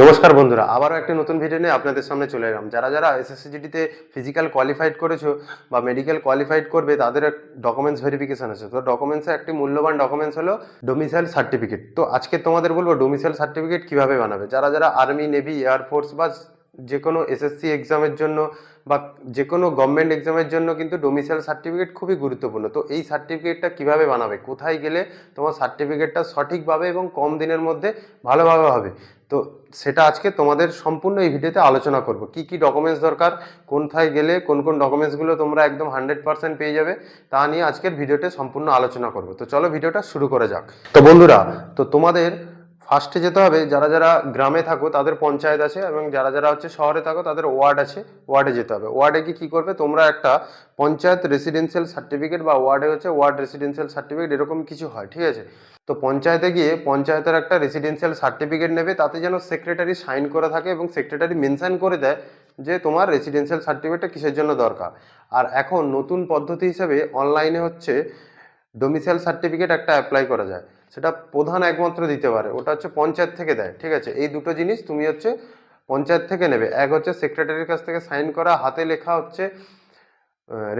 নমস্কার বন্ধুরা, আবারও একটি নতুন ভিডিও নিয়ে আপনাদের সামনে চলে এলাম। যারা যারা এসএসসিজিডিতে ফিজিক্যাল কোয়ালিফাইড করেছ বা মেডিকেল কোয়ালিফাইড করবে, তাদের ডকুমেন্টস ভেরিফিকেশন আছে। তো ডকুমেন্টসে একটি মূল্যবান ডকুমেন্টস হলো ডোমিসাইল সার্টিফিকেট তো আজকে তোমাদের বলব ডোমিসাইল সার্টিফিকেট কীভাবে বানাবে? যারা যারা আর্মি নেভি এয়ারফোর্স বা যে কোনো এসএসসি এক্সামের জন্য বা যে কোনো গভর্নমেন্ট এক্সামের জন্য কিন্তু ডোমিসাইল সার্টিফিকেট খুবই গুরুত্বপূর্ণ। তো এই সার্টিফিকেটটা কীভাবে বানাবে? কোথায় গেলে তোমার সার্টিফিকেটটা সঠিকভাবে এবং কম দিনের মধ্যে ভালোভাবে হবে? তো সেটা আজকে তোমাদের সম্পূর্ণ এই ভিডিওতে আলোচনা করব। কি কি ডকুমেন্টস দরকার, কোনথায় গেলে, কোন কোন ডকুমেন্টসগুলো তোমরা একদম হান্ড্রেড পার্সেন্ট পেয়ে যাবে, তা নিয়ে আজকের ভিডিওতে সম্পূর্ণ আলোচনা করব। তো চলো ভিডিওটা শুরু করে যাক। তো বন্ধুরা, তো তোমাদের ফার্স্টে যেতে হবে, যারা যারা গ্রামে থাকো তাদের পঞ্চায়েত আছে এবং যারা যারা হচ্ছে শহরে থাকো তাদের ওয়ার্ড আছে, ওয়ার্ডে যেতে হবে। ওয়ার্ডে গিয়ে কী করবে? তোমরা একটা পঞ্চায়েত রেসিডেন্সিয়াল সার্টিফিকেট বা ওয়ার্ডে হচ্ছে ওয়ার্ড রেসিডেন্সিয়াল সার্টিফিকেট এরকম কিছু হয়, ঠিক আছে? তো পঞ্চায়েতে গিয়ে পঞ্চায়েতের একটা রেসিডেন্সিয়াল সার্টিফিকেট নেবে, তাতে যেন সেক্রেটারি সাইন করে থাকে এবং সেক্রেটারি মেনশান করে দেয় যে তোমার রেসিডেন্সিয়াল সার্টিফিকেটটা কিসের জন্য দরকার। আর এখন নতুন পদ্ধতি হিসেবে অনলাইনে হচ্ছে ডোমিসাইল সার্টিফিকেট একটা অ্যাপ্লাই করা যায়। সেটা প্রধান একমাত্র দিতে পারে। ওটা হচ্ছে পঞ্চায়েত থেকে দেয়, ঠিক আছে? এই দুটো জিনিস তুমি হচ্ছে পঞ্চায়েত থেকে নেবে। এক হচ্ছে সেক্রেটারির কাছ থেকে সাইন করা, হাতে লেখা হচ্ছে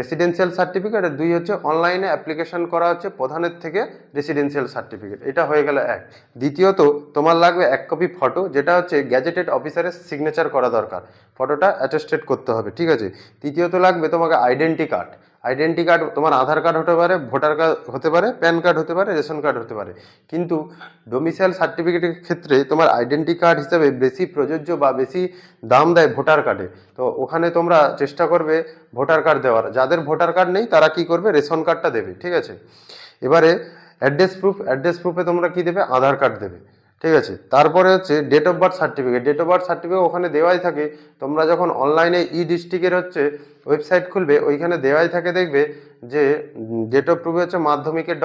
রেসিডেন্সিয়াল সার্টিফিকেট আর দুই হচ্ছে অনলাইনে অ্যাপ্লিকেশন করা হচ্ছে প্রধানের থেকে রেসিডেন্সিয়াল সার্টিফিকেট এটা হয়ে গেল এক। দ্বিতীয়ত, তোমার লাগবে এক কপি ফটো যেটা হচ্ছে গ্যাজেটেড অফিসারের সিগনেচার করা দরকার। ফটোটা অ্যাটেস্টেড করতে হবে, ঠিক আছে? তৃতীয়ত লাগবে তোমাকে আইডেন্টি কার্ড আইডেন্টি কার্ড তোমার আধার কার্ড হতে পারে, ভোটার কার্ড হতে পারে, প্যান কার্ড হতে পারে, রেশন কার্ড হতে পারে। কিন্তু ডোমিসাইল সার্টিফিকেটের ক্ষেত্রে তোমার আইডেন্টি কার্ড হিসাবে বেশি প্রযোজ্য বা বেশি দাম দেয় ভোটার কার্ডে। তো ওখানে তোমরা চেষ্টা করবে ভোটার কার্ড দেওয়ার। যাদের ভোটার কার্ড নেই, তারা কি করবে? রেশন কার্ডটা দেবে, ঠিক আছে? এবারে অ্যাড্রেস প্রুফ অ্যাড্রেস প্রুফে তোমরা কি দেবে? আধার কার্ড দেবে। ঠিক আছে? তারপরে হচ্ছে date of birth certificate date of birth certificate ওখানে দেওয়াই থাকে। তোমরা যখন অনলাইনে ই ডিস্ট্রিক্টের হচ্ছে ওয়েবসাইট খুলবে, ওইখানে দেওয়াই থাকে দেখবে যে ডেট অফ প্রুফে হচ্ছে মাধ্যমিকের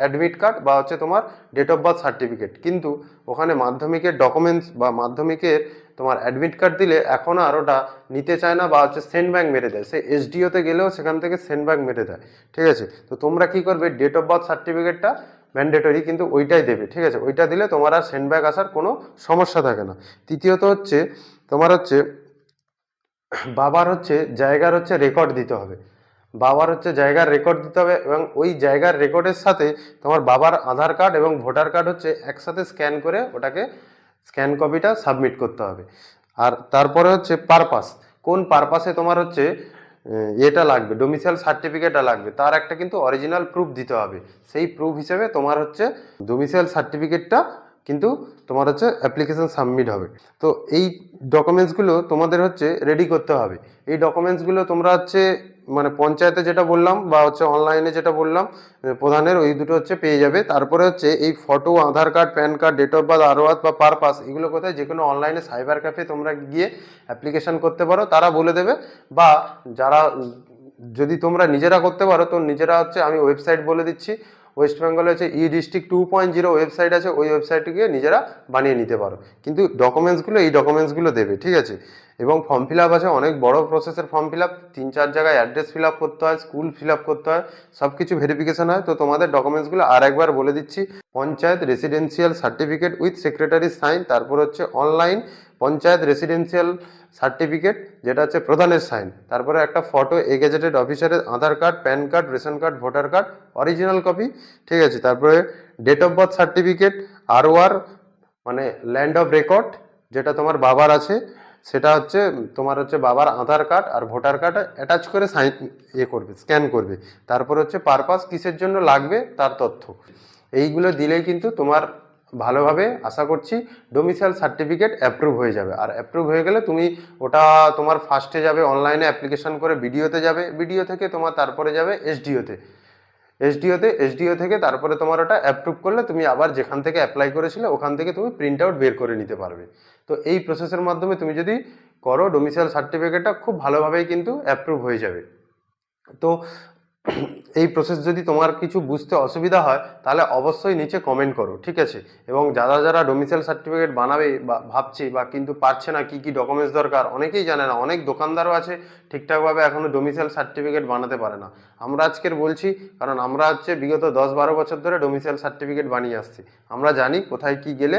অ্যাডমিট কার্ড বা হচ্ছে তোমার ডেট অফ বার্থ সার্টিফিকেট কিন্তু ওখানে মাধ্যমিকের ডকুমেন্টস বা মাধ্যমিকের তোমার অ্যাডমিট কার্ড দিলে এখন আর ওটা নিতে চায় না বা হচ্ছে সেন্ড ব্যাঙ্ক মেরে দেয়। সে এসডিওতে গেলেও সেখান থেকে সেন্ড ব্যাঙ্ক মেরে দেয়। ঠিক আছে? তো তোমরা কি করবে? ডেট অফ বার্থ সার্টিফিকেটটা ম্যান্ডেটরি কিন্তু ওইটাই দেবে, ঠিক আছে? ওইটা দিলে তোমার আর সেন্ড ব্যাক আসার কোনো সমস্যা থাকে না। তৃতীয়ত হচ্ছে, তোমার হচ্ছে বাবার হচ্ছে জায়গার হচ্ছে রেকর্ড দিতে হবে। বাবার হচ্ছে জায়গার রেকর্ড দিতে হবে এবং ওই জায়গার রেকর্ডের সাথে তোমার বাবার আধার কার্ড এবং ভোটার কার্ড হচ্ছে একসাথে স্ক্যান করে ওটাকে স্ক্যান কপিটা সাবমিট করতে হবে। আর তারপরে হচ্ছে পারপাস কোন পারপাসে তোমার হচ্ছে এটা লাগবে ডোমিসাইল সার্টিফিকেটটা লাগবে। তার একটা কিন্তু অরিজিনাল প্রুফ দিতে হবে। সেই প্রুফ হিসেবে তোমার হচ্ছে ডোমিসাইল সার্টিফিকেটটা কিন্তু তোমার হচ্ছে অ্যাপ্লিকেশন সাবমিট হবে। তো এই ডকুমেন্টসগুলো তোমাদের হচ্ছে রেডি করতে হবে। এই ডকুমেন্টসগুলো তোমরা হচ্ছে মানে পঞ্চায়েতে যেটা বললাম বা হচ্ছে অনলাইনে যেটা বললাম প্রধানের ওই দুটো হচ্ছে পেয়ে যাবে। তারপরে হচ্ছে এই photo Aadhaar card pan card date of birth আরওয়াত বা পারপাস এগুলো কোথায় যে কোনো অনলাইনে সাইবার ক্যাফে তোমরা গিয়ে অ্যাপ্লিকেশন করতে পারো, তারা বলে দেবে। বা যারা যদি তোমরা নিজেরা করতে পারো, তো নিজেরা হচ্ছে আমি ওয়েবসাইট বলে দিচ্ছি। ওয়েস্ট বেঙ্গলে হচ্ছে e district two point zero website আছে, ওই ওয়েবসাইটে গিয়ে নিজেরা বানিয়ে নিতে পারো। কিন্তু ডকুমেন্টসগুলো এই ডকুমেন্টসগুলো দেবে, ঠিক আছে? এবং ফর্ম ফিল আপ আছে, অনেক বড় প্রসেসের ফর্ম ফিল আপ তিন চার জায়গায় অ্যাড্রেস ফিল আপ করতে হয় স্কুল ফিল আপ করতে হয় সব কিছু ভেরিফিকেশন হয়। তো তোমাদের ডকুমেন্টসগুলো আর একবার বলে দিচ্ছি, panchayat residential certificate with secretary sign তারপর হচ্ছে অনলাইন পঞ্চায়েত রেসিডেন্সিয়াল সার্টিফিকেট যেটা হচ্ছে প্রধানের সাইন তারপরে একটা ফটো এ গেজেটেড অফিসারের Aadhaar card pan card ration card voter card original copy ঠিক আছে? তারপরে ডেট অফ বার্থ সার্টিফিকেট আর আরওআর মানে ল্যান্ড অফ রেকর্ড যেটা তোমার বাবার আছে, সেটা হচ্ছে, তোমার হচ্ছে বাবার আধার কার্ড আর ভোটার কার্ড অ্যাটাচ করে সাইন ইয়ে করবে স্ক্যান করবে। তারপর হচ্ছে পারপাস কিসের জন্য লাগবে, তার তথ্য। এইগুলো দিলেই কিন্তু তোমার ভালোভাবে আশা করছি ডোমিসাইল সার্টিফিকেট অ্যাপ্রুভ হয়ে যাবে। আর অ্যাপ্রুভ হয়ে গেলে তুমি ওটা তোমার ফার্স্টে যাবে অনলাইনে অ্যাপ্লিকেশন করে বিডিওতে যাবে বিডিও থেকে তোমার তারপরে যাবে এসডিওতে এসডিওতে এসডিও থেকে তারপরে তোমার ওটা অ্যাপ্রুভ করলে তুমি আবার যেখান থেকে অ্যাপ্লাই করেছিলে, ওখান থেকে তুমি প্রিন্ট আউট বের করে নিতে পারবে। তো এই প্রসেসের মাধ্যমে তুমি যদি করো ডোমিসাইল সার্টিফিকেটটা খুব ভালোভাবেই কিন্তু অ্যাপ্রুভ হয়ে যাবে। তো এই প্রসেস যদি তোমার কিছু বুঝতে অসুবিধা হয়, তাহলে অবশ্যই নিচে কমেন্ট করো, ঠিক আছে? এবং যারা যারা ডোমিসাইল সার্টিফিকেট বানাবে বা ভাবছে বা কিন্তু পারছে না কি কি ডকুমেন্টস দরকার, অনেকেই জানে না, অনেক দোকানদারও আছে, ঠিকঠাকভাবে এখনও ডোমিসাইল সার্টিফিকেট বানাতে পারে না। আমরা আজকের বলছি, কারণ আমরা হচ্ছে বিগত দশ বারো বছর ধরে ডোমিসাইল সার্টিফিকেট বানিয়ে আসছি। আমরা জানি কোথায় কি গেলে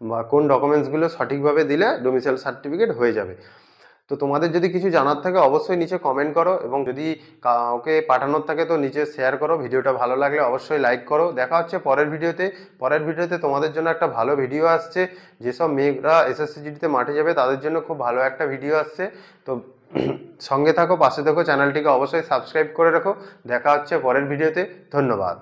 বা কোন ডকুমেন্টসগুলো সঠিকভাবে দিলে ডোমিসাইল সার্টিফিকেট হয়ে যাবে। তো তোমাদের যদি কিছু জানার থাকে, অবশ্যই নিচে কমেন্ট করো এবং যদি কাউকে পাঠানোর থাকে তো নিচে শেয়ার করো। ভিডিওটা ভালো লাগলে অবশ্যই লাইক করো। দেখা হচ্ছে পরের ভিডিওতে। পরের ভিডিওতে তোমাদের জন্য একটা ভালো ভিডিও আসছে। যেসব মেয়েরা এসএসসিজিডিতে মাঠে যাবে, তাদের জন্য খুব ভালো একটা ভিডিও আসছে। তো সঙ্গে থাকো, পাশে থাকো চ্যানেলটিকে অবশ্যই সাবস্ক্রাইব করে রাখো। দেখা হচ্ছে পরের ভিডিওতে। ধন্যবাদ।